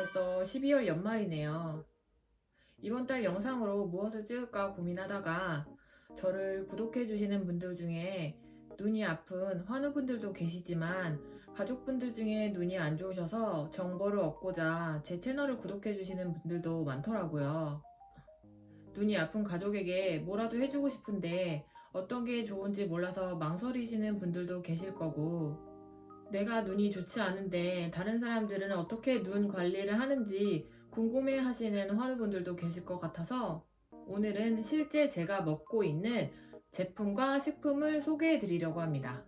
벌써 12월 연말이네요. 이번 달 영상으로 무엇을 찍을까 고민하다가 저를 구독해주시는 분들 중에 눈이 아픈 환우분들도 계시지만 가족분들 중에 눈이 안 좋으셔서 정보를 얻고자 제 채널을 구독해주시는 분들도 많더라고요. 눈이 아픈 가족에게 뭐라도 해주고 싶은데 어떤 게 좋은지 몰라서 망설이시는 분들도 계실 거고 내가 눈이 좋지 않은데 다른 사람들은 어떻게 눈 관리를 하는지 궁금해 하시는 환우분들도 계실 것 같아서 오늘은 실제 제가 먹고 있는 제품과 식품을 소개해 드리려고 합니다.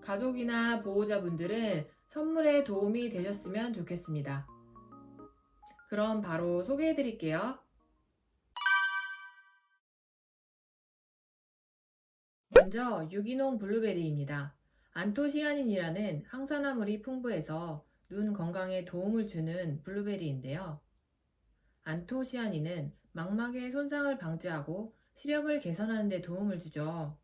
가족이나 보호자분들은 선물에 도움이 되셨으면 좋겠습니다. 그럼 바로 소개해 드릴게요. 먼저 유기농 블루베리입니다. 안토시아닌이라는 항산화물이 풍부해서 눈 건강에 도움을 주는 블루베리인데요. 안토시아닌은 망막의 손상을 방지하고 시력을 개선하는 데 도움을 주죠.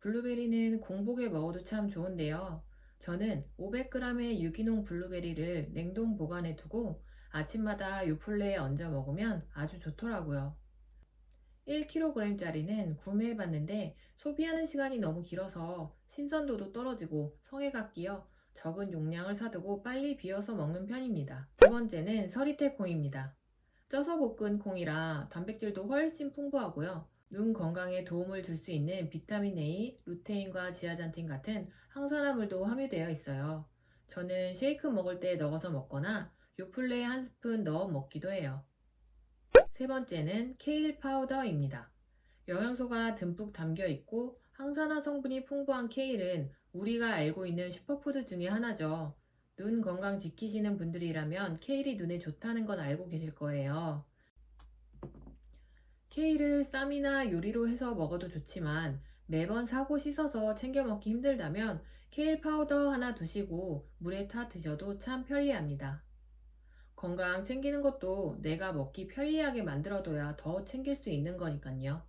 블루베리는 공복에 먹어도 참 좋은데요. 저는 500g의 유기농 블루베리를 냉동 보관해 두고 아침마다 요플레에 얹어 먹으면 아주 좋더라고요. 1kg짜리는 구매해 봤는데 소비하는 시간이 너무 길어서 신선도도 떨어지고 성에가 끼어 적은 용량을 사두고 빨리 비워서 먹는 편입니다. 두 번째는 서리태 콩입니다. 쪄서 볶은 콩이라 단백질도 훨씬 풍부하고요. 눈 건강에 도움을 줄 수 있는 비타민 A, 루테인과 지아잔틴 같은 항산화물도 함유되어 있어요. 저는 쉐이크 먹을 때 넣어서 먹거나 요플레에 한 스푼 넣어 먹기도 해요. 세 번째는 케일 파우더입니다. 영양소가 듬뿍 담겨 있고 항산화 성분이 풍부한 케일은 우리가 알고 있는 슈퍼푸드 중에 하나죠. 눈 건강 지키시는 분들이라면 케일이 눈에 좋다는 건 알고 계실 거예요. 케일을 쌈이나 요리로 해서 먹어도 좋지만 매번 사고 씻어서 챙겨 먹기 힘들다면 케일 파우더 하나 두시고 물에 타 드셔도 참 편리합니다. 건강 챙기는 것도 내가 먹기 편리하게 만들어둬야 더 챙길 수 있는 거니까요.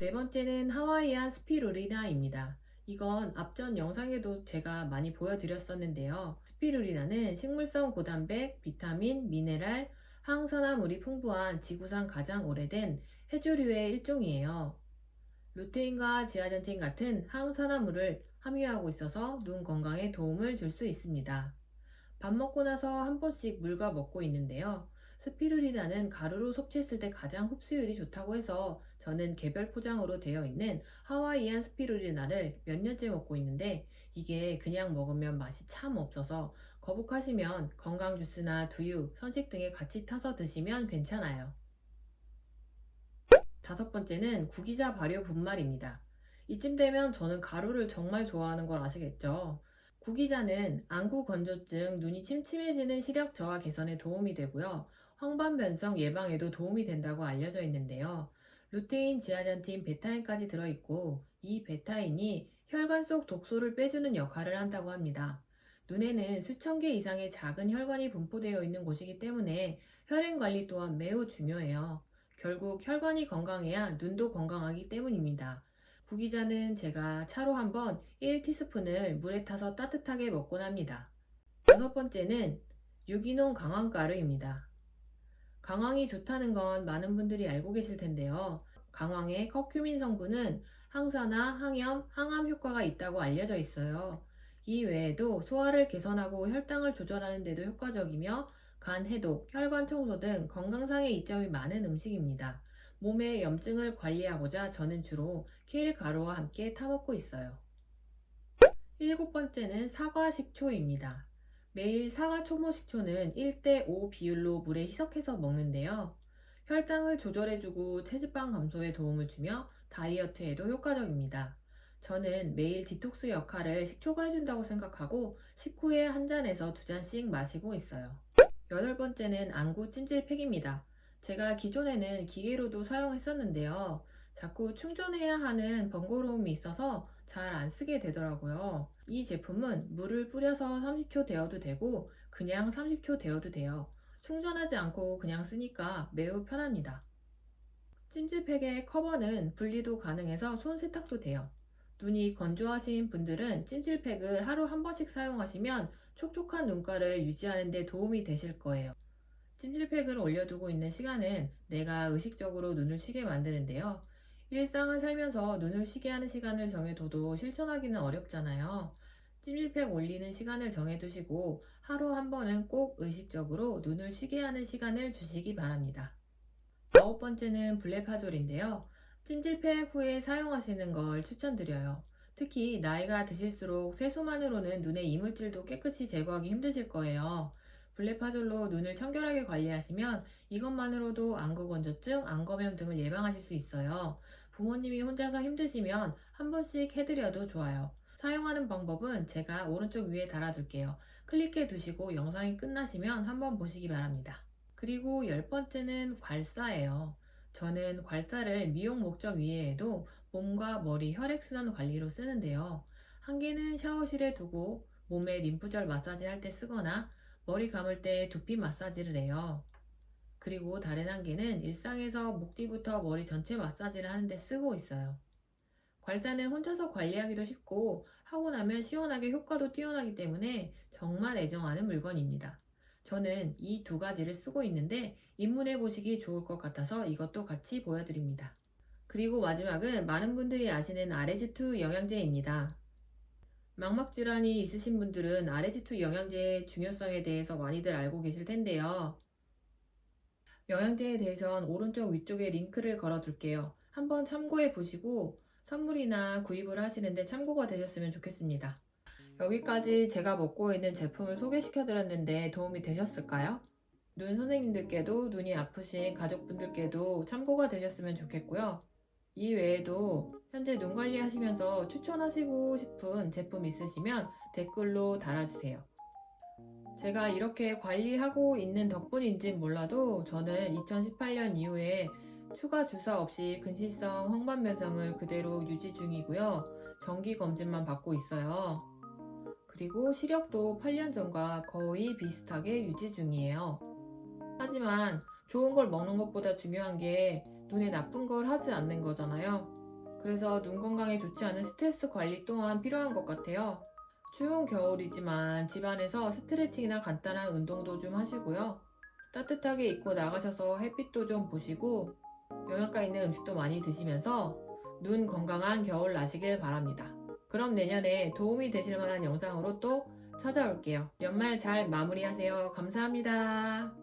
네 번째는 하와이안 스피루리나입니다. 이건 앞전 영상에도 제가 많이 보여드렸었는데요. 스피루리나는 식물성 고단백, 비타민, 미네랄, 항산화물이 풍부한 지구상 가장 오래된 해조류의 일종이에요. 루테인과 지아젠틴 같은 항산화물을 함유하고 있어서 눈 건강에 도움을 줄 수 있습니다. 밥 먹고 나서 한 번씩 물과 먹고 있는데요. 스피루리나는 가루로 섭취했을 때 가장 흡수율이 좋다고 해서 저는 개별 포장으로 되어 있는 하와이안 스피루리나를 몇 년째 먹고 있는데 이게 그냥 먹으면 맛이 참 없어서 거북하시면 건강 주스나 두유, 선식 등에 같이 타서 드시면 괜찮아요. 다섯 번째는 구기자 발효 분말입니다. 이쯤 되면 저는 가루를 정말 좋아하는 걸 아시겠죠? 구기자는 안구 건조증, 눈이 침침해지는 시력 저하 개선에 도움이 되고요. 황반변성 예방에도 도움이 된다고 알려져 있는데요. 루테인, 지아잔틴, 베타인까지 들어있고 이 베타인이 혈관 속 독소를 빼주는 역할을 한다고 합니다. 눈에는 수천 개 이상의 작은 혈관이 분포되어 있는 곳이기 때문에 혈행 관리 또한 매우 중요해요. 결국 혈관이 건강해야 눈도 건강하기 때문입니다. 구기자는 제가 차로 한번 1티스푼을 물에 타서 따뜻하게 먹곤 합니다. 여섯 번째는 유기농 강황가루입니다. 강황이 좋다는 건 많은 분들이 알고 계실 텐데요. 강황의 커큐민 성분은 항산화, 항염, 항암 효과가 있다고 알려져 있어요. 이 외에도 소화를 개선하고 혈당을 조절하는 데도 효과적이며 간 해독, 혈관 청소 등 건강상의 이점이 많은 음식입니다. 몸의 염증을 관리하고자 저는 주로 케일 가루와 함께 타먹고 있어요. 일곱 번째는 사과 식초입니다. 매일 사과 초모 식초는 1대5 비율로 물에 희석해서 먹는데요. 혈당을 조절해주고 체지방 감소에 도움을 주며 다이어트에도 효과적입니다. 저는 매일 디톡스 역할을 식초가 해준다고 생각하고 식후에 한 잔에서 두 잔씩 마시고 있어요. 여덟 번째는 안구 찜질팩입니다. 제가 기존에는 기계로도 사용했었는데요. 자꾸 충전해야 하는 번거로움이 있어서 잘 안 쓰게 되더라고요. 이 제품은 물을 뿌려서 30초 데워도 되고 그냥 30초 데워도 돼요. 충전하지 않고 그냥 쓰니까 매우 편합니다. 찜질팩의 커버는 분리도 가능해서 손 세탁도 돼요. 눈이 건조하신 분들은 찜질팩을 하루 한 번씩 사용하시면 촉촉한 눈가를 유지하는 데 도움이 되실 거예요. 찜질팩을 올려두고 있는 시간은 내가 의식적으로 눈을 쉬게 만드는데요. 일상을 살면서 눈을 쉬게 하는 시간을 정해둬도 실천하기는 어렵잖아요. 찜질팩 올리는 시간을 정해두시고 하루 한 번은 꼭 의식적으로 눈을 쉬게 하는 시간을 주시기 바랍니다. 아홉 번째는 블레파졸인데요. 찜질팩 후에 사용하시는 걸 추천드려요. 특히 나이가 드실수록 세수만으로는 눈의 이물질도 깨끗이 제거하기 힘드실 거예요. 블레파졸로 눈을 청결하게 관리하시면 이것만으로도 안구 건조증, 안검염 등을 예방하실 수 있어요. 부모님이 혼자서 힘드시면 한 번씩 해드려도 좋아요. 사용하는 방법은 제가 오른쪽 위에 달아둘게요. 클릭해 두시고 영상이 끝나시면 한번 보시기 바랍니다. 그리고 열 번째는 괄사예요. 저는 괄사를 미용 목적 이외에도 몸과 머리 혈액순환 관리로 쓰는데요. 한 개는 샤워실에 두고 몸에 림프절 마사지 할 때 쓰거나 머리 감을 때 두피 마사지를 해요. 그리고 다른 한 개는 일상에서 목 뒤부터 머리 전체 마사지를 하는데 쓰고 있어요. 괄사는 혼자서 관리하기도 쉽고 하고 나면 시원하게 효과도 뛰어나기 때문에 정말 애정하는 물건입니다. 저는 이 두 가지를 쓰고 있는데 입문해 보시기 좋을 것 같아서 이것도 같이 보여드립니다. 그리고 마지막은 많은 분들이 아시는 RSG2 영양제입니다. 망막 질환이 있으신 분들은 RSG2 영양제의 중요성에 대해서 많이들 알고 계실 텐데요. 영양제에 대해선 오른쪽 위쪽에 링크를 걸어 둘게요. 한번 참고해 보시고 선물이나 구입을 하시는데 참고가 되셨으면 좋겠습니다. 여기까지 제가 먹고 있는 제품을 소개시켜 드렸는데 도움이 되셨을까요? 눈 선생님들께도 눈이 아프신 가족분들께도 참고가 되셨으면 좋겠고요. 이 외에도 현재 눈 관리하시면서 추천하시고 싶은 제품 있으시면 댓글로 달아주세요. 제가 이렇게 관리하고 있는 덕분인진 몰라도 저는 2018년 이후에 추가 주사 없이 근시성 황반변성을 그대로 유지 중이고요. 정기 검진만 받고 있어요. 그리고 시력도 8년 전과 거의 비슷하게 유지 중이에요. 하지만 좋은 걸 먹는 것보다 중요한 게 눈에 나쁜 걸 하지 않는 거잖아요. 그래서 눈 건강에 좋지 않은 스트레스 관리 또한 필요한 것 같아요. 추운 겨울이지만 집안에서 스트레칭이나 간단한 운동도 좀 하시고요. 따뜻하게 입고 나가셔서 햇빛도 좀 보시고 영양가 있는 음식도 많이 드시면서 눈 건강한 겨울 나시길 바랍니다. 그럼 내년에 도움이 되실 만한 영상으로 또 찾아올게요. 연말 잘 마무리하세요. 감사합니다.